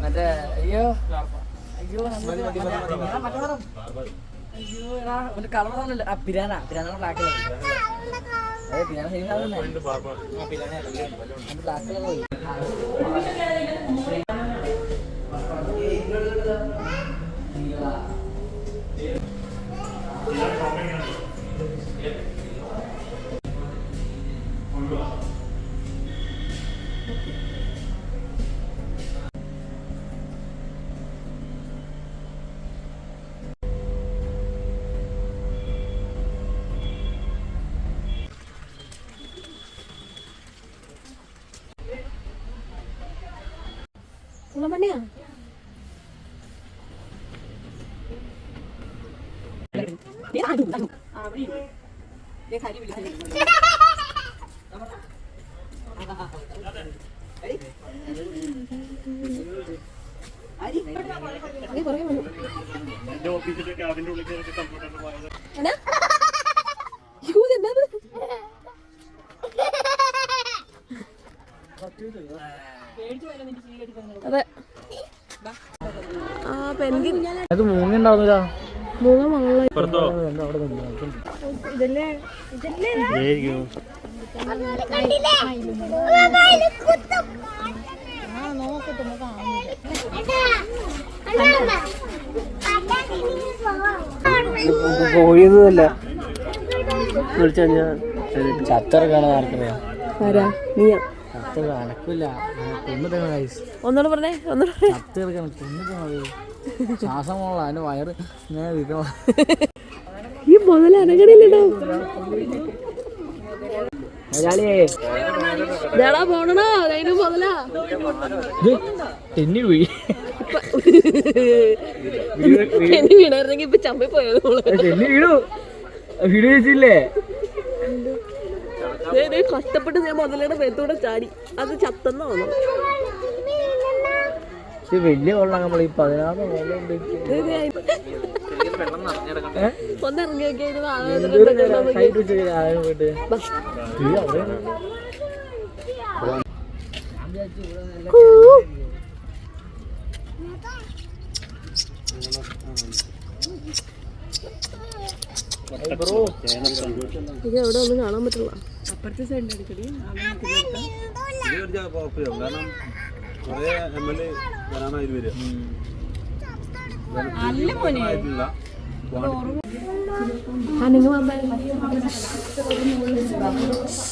മറ്റേ അയ്യോ അയ്യോ ബ്ലാക്ക് മറ്റേ കളർ സാധനം ആ പിരാന പിരാന ബ്ലാക്ക് കളർ അതെ പിരാന സെയിം സാധനം തന്നെ ബ്ലാക്ക് കളർ പോയി കുളമണിയാ അതെ. ആ അത് മൂന്നുണ്ടാവുന്നില്ല മങ്ങളെ കോഴിയൊന്നുമല്ല വിളിച്ചാ ഞാൻ ചത്തറക്കാണ് ആർക്കറിയാം? ആരാ? നീയാ? കൈസ് ഒന്നുകൂടെ പറഞ്ഞേ ഒന്നുകൂടെ പറഞ്ഞേ. ചത്തറക്കാണ് കൊന്നിട്ടാണ് ശ്വാസം പോകണം അതിന്റെ വയറ് ഇങ്ങനെ ഇരിക്കണം ഈ മുതല അനങ്ങണില്ലല്ലോ. ഇതാടാ പോണോ അതിന് മുതലാ. തെന്നി വീണായിരുന്നെങ്കി ഇപ്പൊ ടെന്നി തെന്നി വീണു. വീഡിയോ വെച്ചില്ലേ ദേ, ദേ, കഷ്ടപ്പെട്ട് ഞാൻ മുതലയുടെ പേത്തൂടെ ചാടി. അത് ചത്തെന്ന് തോന്നുന്നു വലിയ വെള്ളം നമ്മൾ ഈ പതിനാറ് ഇത് എവിടെ ഒന്നും കാണാൻ പറ്റില്ല. അപ്പുറത്തെ സൈഡിൽ അടിക്കടി കാരണം കുറേ എം എൽ എ വരാനാണ് അതിൽ വരിക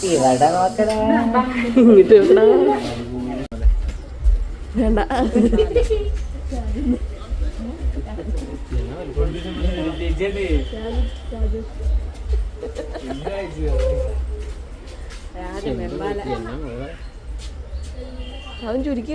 ഇവിടെ നോക്കണേ ഇങ്ങോട്ട് വേണ്ട. അവൻ ചുരുക്കി